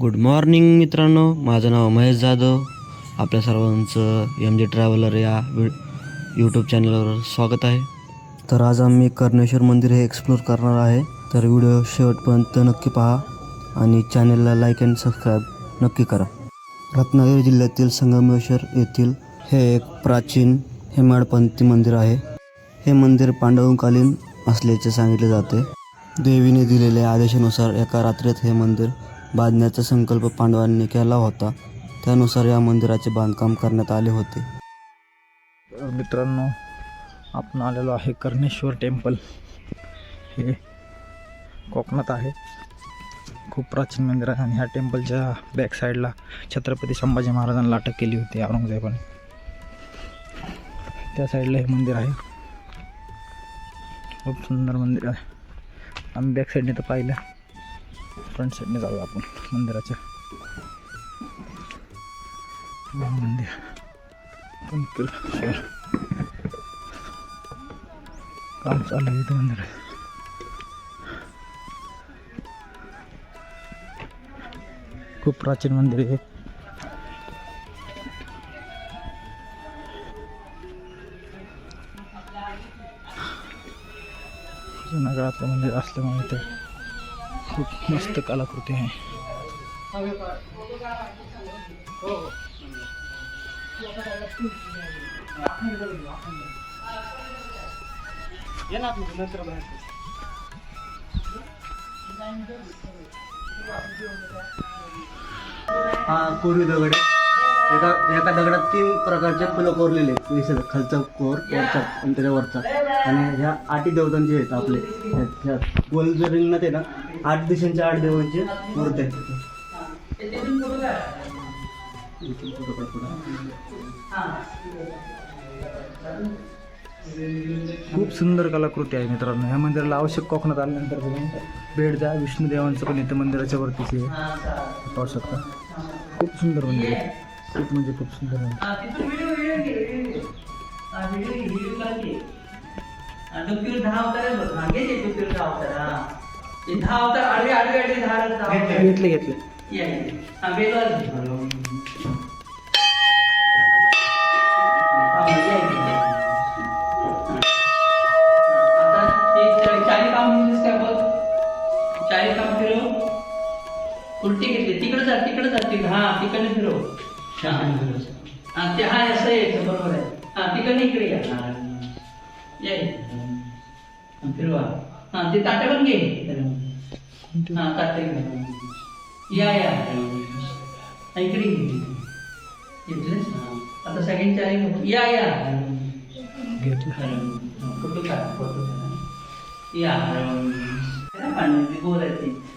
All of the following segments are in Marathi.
गुड मॉर्निंग मित्रांनो. माझं नाव महेश जाधव. आपल्या सर्वांचं एम जे ट्रॅव्हलर या यूट्यूब चॅनलवर स्वागत आहे. तर आज आम्ही कर्णेश्वर मंदिर हे एक्सप्लोर करणार आहे. तर व्हिडिओ शेवटपर्यंत नक्की पहा आणि चॅनलला लाईक अँड सबस्क्राईब नक्की करा. रत्नागिरी जिल्ह्यातील संगमेश्वर येथील हे एक प्राचीन हेमाडपंथी मंदिर आहे. हे मंदिर पांडवकालीन असल्याचे सांगितले जाते. देवीने दिलेल्या आदेशानुसार एका रात्रीत हे मंदिर बांधण्याचा संकल्प पांडवांनी केला होता. त्यानुसार या मंदिराचे बांधकाम करण्यात आले होते. तर मित्रांनो आपण आलेलो आहे कर्णेश्वर टेम्पल. हे कोकणात आहे. खूप प्राचीन मंदिर आहे आणि ह्या टेम्पलच्या बॅक साईडला छत्रपती संभाजी महाराजांना अटक केली होती औरंगजेबाने. त्या साईडला हे मंदिर आहे. खूप सुंदर मंदिर आहे. आम्ही बॅक साईडने तर पाहिलं. फ्रंट साईडने जाऊया आपण मंदिराच्या. मंदिर. पंचकुलेश्वर काम चालू आहे इथं मंदिर. खूप प्राचीन मंदिर आहे जुन्या काळातलं मंदिर असल्यामुळे ते मस्त कलाकृती आहे. हा कोरीव दगड. एका एका दगडात तीन प्रकारचे फुलं कोरलेले आहेत. खालचा कोर वरचा आणि त्याच्या वरचा. आणि ह्या आठी देवतांचे आहेत आपले. ह्या- गोल जर रिंगणात आहे ना? आठ दिशांच्या आठ देवांचे मूर्ती आहेत खूप सुंदर कलाकृती आहे मित्रांनो. ह्या मंदिराला आवश्यक कोकणात आल्यानंतर बघून भेट द्या. विष्णुदेवांचं पण इथं मंदिराच्या वरतीच आहे पाहू शकता. खूप सुंदर मंदिर आहे. खूप म्हणजे खूप सुंदर आहे. दहा अवतार आहे बघ मागे ते डोक्यावर दहा अवतार हा ते दहा अवतार आडवे आडवे आडवे दहा दहा अवतार. घेतले घेतले या. हा, वेगळाच. हा. हा. ते उलटी घेतली तिकडे जा तिकडे जा तिकडे हा तिकडे फिरव हा हा, ते हा असं यायचं बरोबर आहे हा तिकडे इकडे या हा. या. हा, फिरवा. हा ते ताटं पण घे. हा ताटं या या. इकडे घेतलंस? आता सगळ्यांची आई नको. या या. फोटो फोटो या.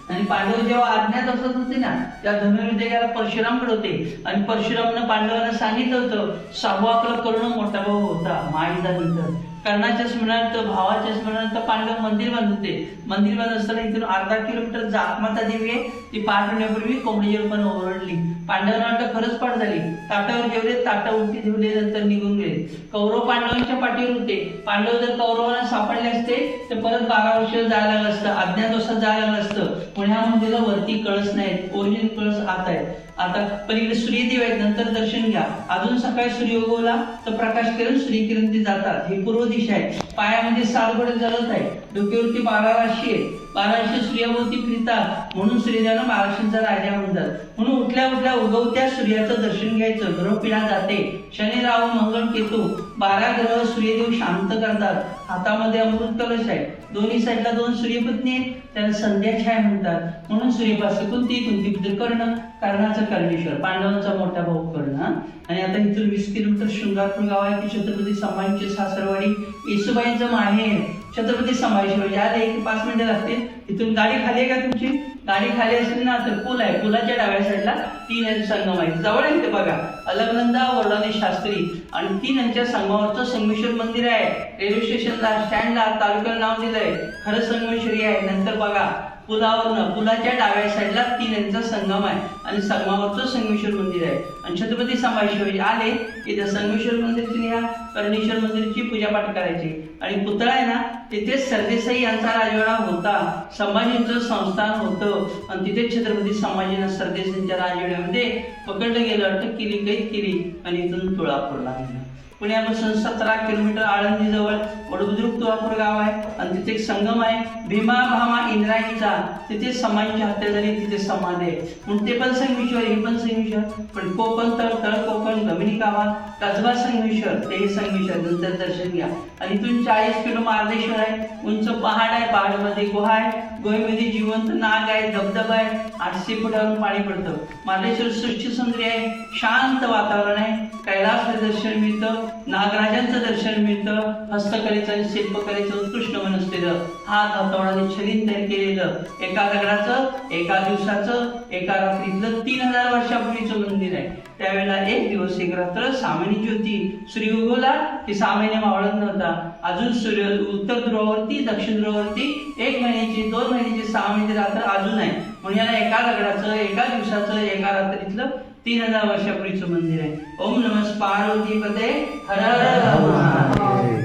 आणि पांडव जेव्हा आज्ञात असत होते ना त्या धनुर्विद्याला परशुरामकडे होते. आणि परशुरामनं पांडवांना सांगितलं होतं सहावा आपला कर्ण मोठा भाऊ होता. माईदानंतर कर्णाच्या स्मरणार्थ भावाच्या स्मरणार्थ पांडव मंदिर बांधत. होते मंदिर बांधत असताना इथून अर्धा किलोमीटर जातमाता देवी आहे. ती पार होण्यापूर्वी कोंबडीवर पण ओरडली. पांडवांना वाटलं खरंच पाठ झाली. ताटावर जेवले ताटा उलटी ठेवले नंतर निघून गेले. कौरव पांडवांच्या पाठीवर होते. पांडव जर कौरवांना सापडले असते तर परत बारा वर्ष जायला लागलं असतं. अज्ञातवासात जायला लागलं असतं. पण ह्या मंदिराला वरती कळस नाहीत. ओरिजिन कळस आत आहेत. आता पलीकडे सूर्यदेव आहेत नंतर दर्शन घ्या. अजून सकाळी सूर्य उगवला तर प्रकाश किरण सूर्यकिरण ते जातात. हे पूर्व दिशा आहे पायामध्ये सालगड जळत आहे डोक्यावरती बारा राशी आहे बारा राशी सूर्याभोवती फिरतात म्हणून सूर्यदेवाला बाराशींचा राजा म्हणतात म्हणून उठल्या उठल्या उगवत्या सूर्याचं दर्शन घ्यायचं. ग्रहपिढा जाते. शनी राहू मंगळ केतू बारा ग्रह सूर्यदेव शांत करतात. हातामध्ये अमृत कलश आहे. दोन्ही साईडला दोन सूर्यपत्नी आहेत. त्याला संध्याछाय म्हणतात. म्हणून सूर्यपासून कुंती कुंती पुत्र कर्ण. कर्णाचा कर्णेश्वर. पांडवांचा मोठा भाऊ कर्ण. हा. आणि आता इथून वीस किलोमीटर शृंगारपूर गाव आहे. की छत्रपती संभाजीचे सासरवाडी. येसुबाईंचं माहेर. छत्रपती संभाजी शिवाजी आले एक पाच मिनिटं लागतील. तिथून गाडी खाली आहे का तुमची? गाडी खाली असेल ना तर पूल आहे. पुलाच्या डाव्या साईडला तीन नदी संगम आहे. जवळ आहे ते बघा. अलगनंदा वर्णाने शास्त्री आणि तीन यांच्या संगमावरचं संगमेश्वर मंदिर आहे. रेल्वे स्टेशनला स्टँडला तालुक्याला नाव दिलंय. खरं संगमेश्वरी आहे. नंतर बघा. पुलावरनं पुलाच्या डाव्या साईडला तीन यांचा संगम आहे. आणि संगमावरचं संगमेश्वर मंदिर आहे. आणि छत्रपती संभाजी आले की त्या संगमेश्वर मंदिरची या कर्णेश्वर मंदिरची पूजापाठ करायची. आणि पुतळा आहे ना तिथे सरदेसाई यांचा राजवाडा होता. संभाजींचं संस्थान होतं. आणि तिथे छत्रपती संभाजीनं सरदेसाईंच्या राजवाड्यामध्ये पकडलं गेलं अटक केली कैद केली. आणि इथून तुळापूरला गेला पुण्यापासून सतरा किलोमीटर आळंदी जवळ वडबुद्रुक तुळापूर गाव आहे आणि तिथे एक संगम आहे भीमा भामा इंद्रायणीचा. तिथे समाजीची हत्या झाली तिथे समाध आहे. म्हणून ते पण संगमेश्वर हे पण संगमेश्वर. पण कोकण तळ तळ कोकण गमिनी गावा कसबा संगमेश्वर ते हे संगमेश्वर नंतर दर्शन घ्या. आणि इथून चाळीस किलो मार्देश्वर आहे उंच पहाड आहे पहाडमध्ये गुहा आहे गोहेमध्ये जिवंत नाग आहे धबधबा आहे आठशे फुटावरून पाणी पडतं. मार्लेश्वर सृष्टी सुंदरी आहे शांत वातावरण आहे कैलास दर्शन मिळतं नागराजांचं दर्शन मिळतं हस्तकले करायचं आणि शिल्पकलेचं उत्कृष्ट मन असलेलं हात हातावडाने छलीन तयार केलेलं. एका दगडाचं एका दिवसाचं एका रात्रीतलं तीन हजार वर्षापूर्वीचं मंदिर आहे. त्यावेळेला एक दिवस एक रात्र सामान्य ज्योती सूर्य उगवला की सहा मावळत नव्हता. अजून सूर्य उत्तर ध्रुवावरती दक्षिण ध्रुवावरती एक महिन्याची दोन महिन्याची सहा महिन्याची रात्र अजून आहे. म्हणून याला एका दगडाचं एका दिवसाचं एका रात्रीतलं तीन हजार वर्षापूर्वीचं मंदिर आहे. ओम नमस् पार्वती पदे हर हर.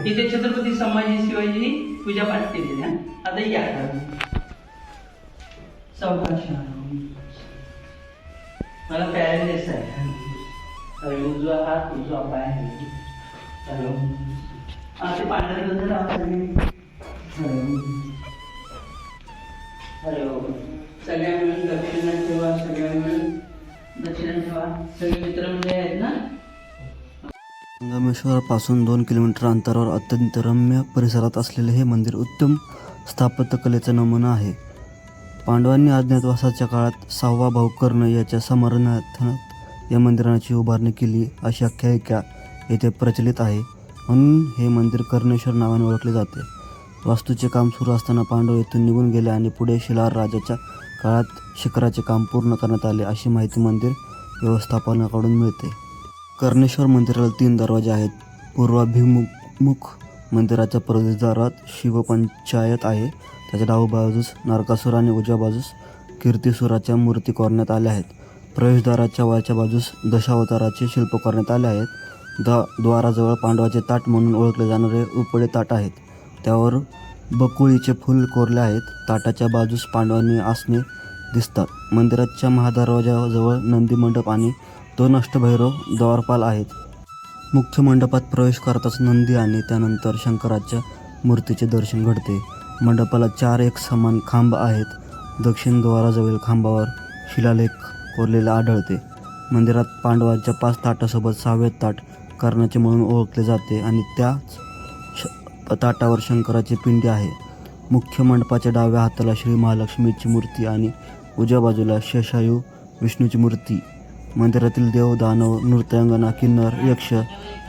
इथे छत्रपती संभाजी शिवाजी पूजा पाठ केलेली आहे. आता या सावकाश मला पॅरेलिस आहे. उजवा हात उजवा पाय. हॅलो. हा ते पांढरे बंद हॅलो हॅलो. सगळ्या मिळून दक्षिणा ठेवा सगळ्या मिळून दक्षिणा ठेवा. सगळे मित्रमंडळी आहेत ना? संगमेश्वरपासून दोन किलोमीटर अंतरावर अत्यंत रम्य परिसरात असलेले हे मंदिर उत्तम स्थापत्यकलेचा नमुना आहे. पांडवांनी अज्ञातवासाच्या काळात सहावा भाऊ कर्ण याच्या स्मरणार्थात या मंदिराची उभारणी केली अशी आख्यायिका येथे प्रचलित आहे. म्हणून हे मंदिर कर्णेश्वर नावाने ओळखले जाते. वास्तूचे काम सुरू असताना पांडव येथून निघून गेले आणि पुढे शिलार राजाच्या काळात शिखराचे काम पूर्ण करण्यात आले अशी माहिती मंदिर व्यवस्थापनाकडून मिळते. कर्णेश्वर मंदिराला तीन दरवाजे आहेत. पूर्वाभिमुख मंदिराच्या प्रवेशद्वारात शिवपंचायत आहे. त्याच्या डाव बाजूस नरकासूर आणि उजव्या बाजूस कीर्तिसुराच्या मूर्ती कोरण्यात आल्या आहेत. प्रवेशद्वाराच्या वरच्या बाजूस दशावताराचे शिल्प करण्यात आले आहेत. द द्वाराजवळ पांडवाचे ताट म्हणून ओळखले जाणारे उपडे ताट आहेत. त्यावर बकुळीचे फूल कोरले आहेत. ताटाच्या बाजूस पांडवांनी आसने दिसतात. मंदिराच्या महादरवाजाजवळ नंदी मंडप आणि दोन अष्टभैरव द्वारपाल आहेत. मुख्य मंडपात प्रवेश करताच नंदी आणि त्यानंतर शंकराच्या मूर्तीचे दर्शन घडते. मंडपाला चार एक समान खांब आहेत. दक्षिण द्वाराजवळील खांबावर शिलालेख कोरलेला आढळते. मंदिरात पांडवांच्या पाच ताटासोबत सहावे ताट कर्णाचे म्हणून ओळखले जाते आणि त्याच श ताटावर शंकराची पिंडी आहे. मुख्य मंडपाच्या डाव्या हाताला श्री महालक्ष्मीची मूर्ती आणि उजव्या बाजूला शेषायू विष्णूची मूर्ती. मंदिरातील देव दानव नृत्यांगना किन्नर यक्ष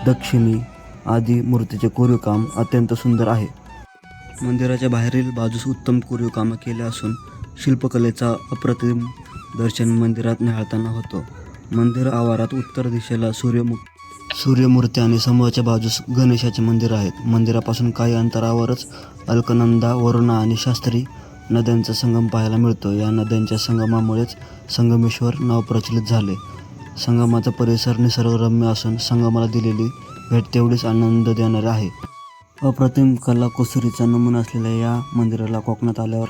दक्षिणी आदी मूर्तीचे कोरीवकाम अत्यंत सुंदर आहे. मंदिराच्या बाहेरील बाजूस उत्तम कोरीवकाम केले असून शिल्पकलेचा अप्रतिम दर्शन मंदिरात निहाळताना होतो. मंदिर आवारात उत्तर दिशेला सूर्यमुख सूर्यमूर्ती आणि समोरच्या बाजूस गणेशाचे मंदिर आहेत. मंदिरापासून काही अंतरावरच अलकनंदा वरुणा आणि शास्त्री नद्यांचा संगम पाहायला मिळतो. या नद्यांच्या संगमामुळेच संगमेश्वर नाव प्रचलित झाले. संगमाचा परिसर निसर्गरम्य असून संगमाला दिलेली भेट तेवढीच आनंद देणारी आहे. अप्रतिम कला कुसुरीचा नमुना असलेल्या या मंदिराला कोकणात आल्यावर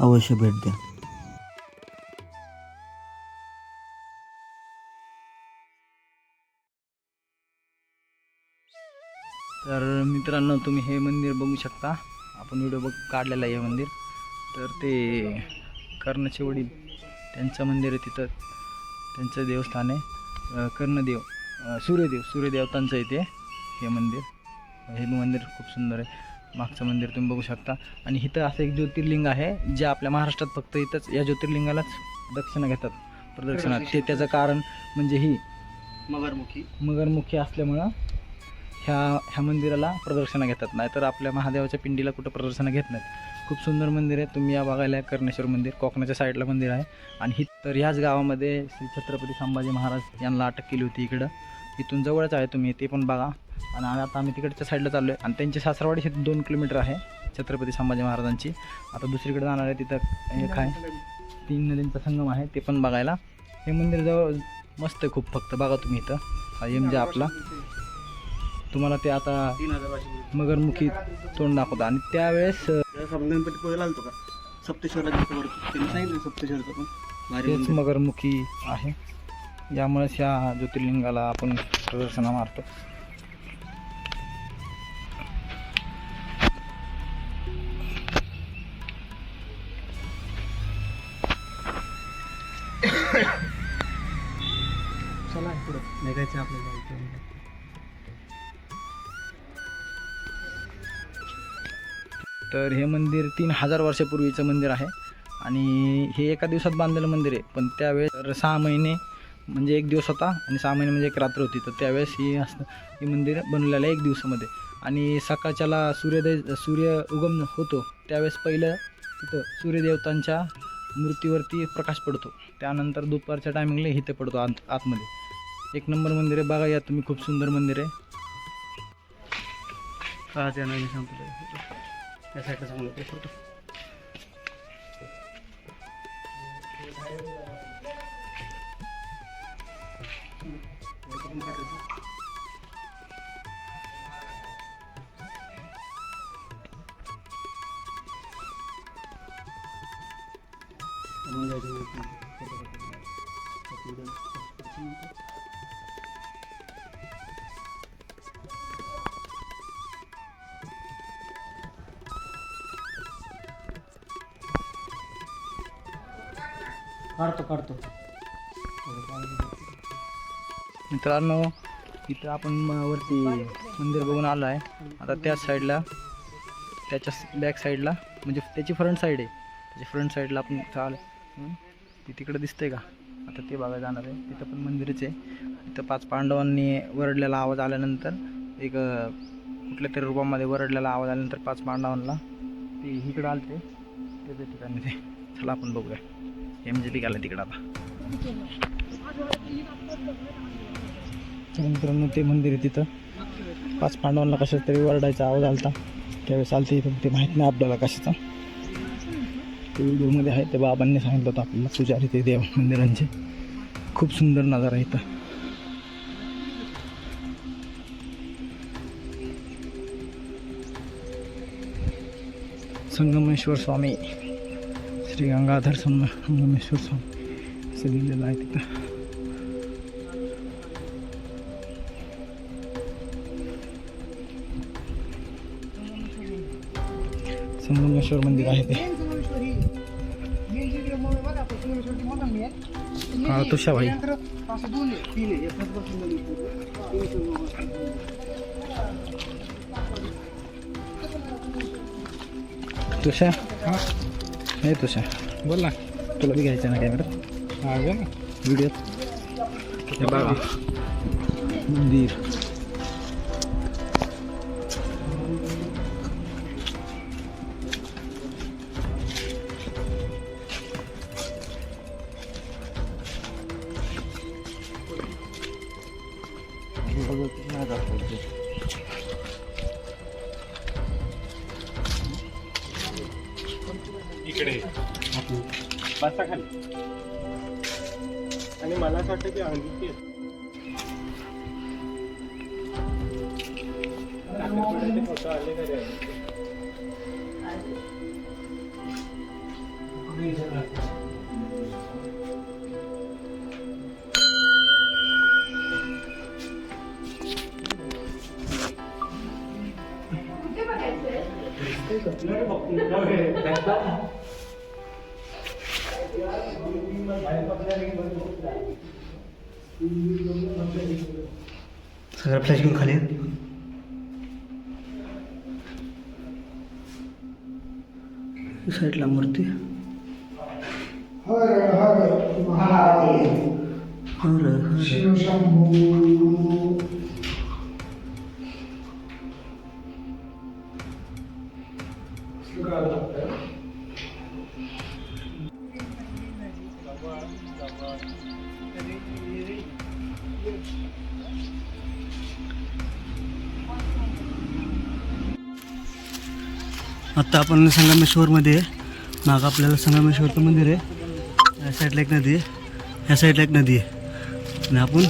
अवश्य भेट द्या. तर मित्रांनो तुम्ही हे मंदिर बघू शकता. आपण व्हिडिओ बघ काढलेला आहे हे मंदिर. तर ते कर्णचे वडील त्यांचं मंदिर आहे तिथं. त्यांचं देवस्थान आहे. कर्णदेव सूर्यदेव सूर्यदेवतांचं आहे ते हे मंदिर. हे मंदिर खूप सुंदर आहे. मागचं मंदिर तुम्ही बघू शकता. आणि इथं असं एक ज्योतिर्लिंग आहे जे आपल्या महाराष्ट्रात फक्त इथंच या ज्योतिर्लिंगालाच दक्षिणा घेतात प्रदक्षिणात ते त्याचं कारण म्हणजे ही मगरमुखी. मगरमुखी असल्यामुळं ह्या ह्या मंदिराला प्रदर्शनं घेतात. नाही तर आपल्या महादेवाच्या पिंडीला कुठं प्रदर्शनं घेत नाहीत. खूप सुंदर मंदिर आहे. तुम्ही या बघायला कर्णेश्वर मंदिर कोकणाच्या साईडला मंदिर आहे. आणि ही तर ह्याच गावामध्ये श्री छत्रपती संभाजी महाराज यांना अटक केली होती इकडं. इथून जवळच आहे तुम्ही ते पण बघा. आणि आता आम्ही तिकडच्या साईडला चाललो आहे आणि त्यांची सासरवाडी हे दोन किलोमीटर आहे छत्रपती संभाजी महाराजांची. आता दुसरीकडे जाणार आहे तिथं एक आहे तीन नदींचा संगम आहे ते पण बघायला. हे मंदिर जवळ मस्त आहे खूप फक्त. बघा तुम्ही इथं. हा एम जे आपला. तुम्हाला ते आता मगरमुखी तोंड दाखवतं. आणि त्यावेळेस अं, गणपती आलतो का? सप्तेश्वरला गेलो वरती त्यांनी सांगितलं सप्तेश्वरचं पण. भारी तेच मंदिर. मगरमुखी आहे. यामुळेच या ज्योतिर्लिंगाला आपण प्रदर्शना मारतो. चला पुढं निघायचं आपल्याला तर हे मंदिर तीन हजार वर्षापूर्वीचं मंदिर आहे. आणि हे एका दिवसात बांधलेलं मंदिर आहे. पण त्यावेळेस तर सहा महिने म्हणजे एक दिवस होता आणि सहा महिने म्हणजे एक रात्र होती. तर त्यावेळेस हे असं हे मंदिर बनलेलं आहे एक दिवसामध्ये. आणि सकाळच्याला सूर्योदय सूर्य उगम होतो. त्यावेळेस पहिलं तिथं सूर्यदेवतांच्या मूर्तीवरती प्रकाश पडतो. त्यानंतर दुपारच्या टायमिंगला इथे पडतो आत आतमध्ये. एक नंबर मंदिर आहे. बघा या तुम्ही खूप सुंदर मंदिर आहे. का सांगतो. तुला. त्या साईडला चांगलं ते फोटो काढतो काढतो. मित्रांनो इथं आपण म- वरती मंदिर बघून आलो आहे. आता त्याच साईडला त्याच्या बॅक साईडला म्हणजे त्याची फ्रंट साईड आहे. त्याच्या फ्रंट साईडला आपण चाल ती तिकडं दिसतंय का? आता ते बघायला जाणार आहे. तिथं पण मंदिरच आहे. तिथं पाच पांडवांनी वरडलेला आवाज आल्यानंतर एक कुठल्या तरी रूपामध्ये वरडलेला आवाज आल्यानंतर पाच पांडवांना ते इकडं आलते. त्याच्या ठिकाणी ते. चला आपण बघूया. एम जे पी गेला तिकडं आता. मित्रांनो ते मंदिर आहे तिथं. पाच पांडवांना कशाच तरी वरडायचा आवाज आलता. त्यावेळेस आलते इथं ते माहीत नाही आपल्याला कशाचा. ते व्हिडिओमध्ये आहे ते बाबांनी सांगितलं होतं आपल्याला पुजारी ते देव मंदिरांचे. खूप सुंदर नजारा आहे इथं. संगमेश्वर स्वामी. श्री गंगाधर सं संगमेश्वर स्वामी असं लिहिलेलं आहे तिथं. संगमेश्वर मंदिर आहे ते. हा तुषा भाई तुषा हे तुषा बोल ना. तुला बी घ्यायचं ना कॅमेरा व्हिडिओ हे बघा मंदिर. आणि मला असं वाटतं की अंगठी फोटो आले घरी रे? फ्लॅश घेऊन खाली साईडला मूर्ती हर हर महादेव आता आपण संगमेश्वरमध्ये आहे. मागं आपल्याला संगमेश्वरचं मंदिर आहे. या साईडला एक नदी आहे. ह्या साईडला एक नदी आहे. आणि आपण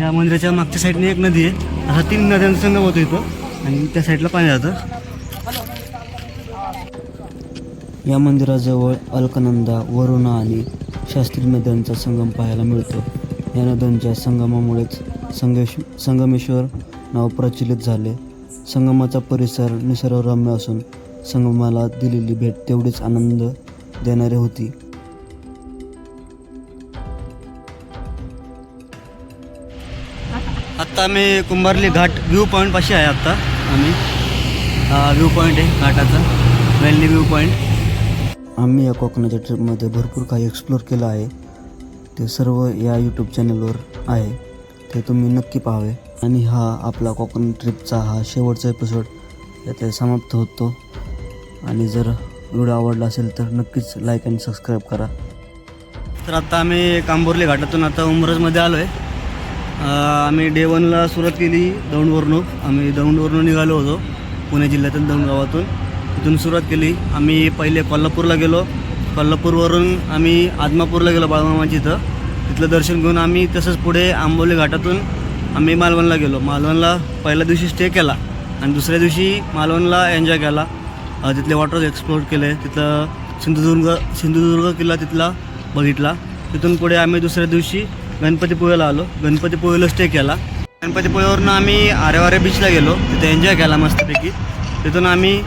या मंदिराच्या मागच्या साईडने एक नदी आहे. असा तीन नद्यांचा संगम होतो इथं. आणि त्या साईडला पाणी जातं. या मंदिराजवळ अलकनंदा वरुणा आणि शास्त्री नद्यांचा संगम पाहायला मिळतो. या नद्यांच्या संगमामुळेच संगेश संगमेश्वर नाव प्रचलित झाले. संगमाचा परिसर निसर्गरम्य असून संगमाला दिलेली भेट तेवढीच आनंद देणारी होती. आत्ता आम्ही कुंभारली घाट व्ह्यू पॉईंटपाशी आहे आत्ता आम्ही. व्ह्यू पॉईंट आहे घाटाचा वेल्ली व्ह्यू पॉईंट आम्ही या कोकणाच्या ट्रिपमध्ये भरपूर काही एक्सप्लोर केलं आहे. ते सर्व या यूट्यूब चॅनलवर आहे. ते तुम्ही नक्की पाहावे. आणि हा आपला कोकण ट्रिपचा हा शेवटचा एपिसोड यात समाप्त होतो. आणि जर व्हिडिओ आवडला असेल तर नक्कीच लाईक आणि सबस्क्राईब करा. तर आता आम्ही कांबोर्ली घाटातून आता उमरजमध्ये आलो आहे आम्ही डे वनला सुरुवात केली दौंडवरून. आम्ही दौंडवरून निघालो होतो पुणे जिल्ह्यातून दौंड गावातून तिथून सुरुवात केली. आम्ही पहिले कोल्हापूरला गेलो. कोल्हापूरवरून आम्ही आदमापूरला गेलो बाळमामाची इथं. तिथलं दर्शन घेऊन आम्ही तसंच पुढे आंबोली घाटातून आम्ही मालवणला गेलो. मालवणला पहिल्या दिवशी स्टे केला आणि दुसऱ्या दिवशी मालवणला एन्जॉय केला. तिथले वॉटर्स एक्सप्लोर केले. तिथलं सिंधुदुर्ग सिंधुदुर्ग किल्ला तिथला बघितला. तिथून पुढे आम्ही दुसऱ्या दिवशी गणपतीपुळेला आलो. गणपतीपुळेला स्टे केला. गणपतीपुळेवरून आम्ही आरेवारे बीचला गेलो. तिथे एन्जॉय केला मस्तपैकी. तिथून आम्ही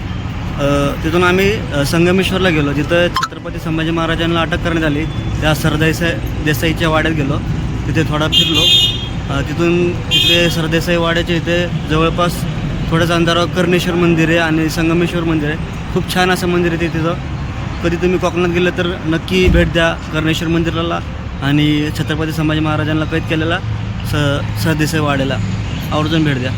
तिथून आम्ही संगमेश्वरला गेलो. जिथं छत्रपती संभाजी महाराजांना अटक करण्यात आली. त्या सरदेसाई देसाईच्या वाड्यात गेलो. तिथे थोडा फिरलो. तिथून तिथे सरदेसाई वाड्याच्या इथे जवळपास थोड्याच अंतरावर कर्णेश्वर मंदिर आहे आणि संगमेश्वर मंदिर आहे. खूप छान असं मंदिर आहे ते तिथं. कधी तुम्ही कोकणात गेलं तर नक्की भेट द्या कर्णेश्वर मंदिराला आणि छत्रपती संभाजी महाराजांना कैद केलेला स सहदेसाई वाड्याला आवर्जून भेट द्या.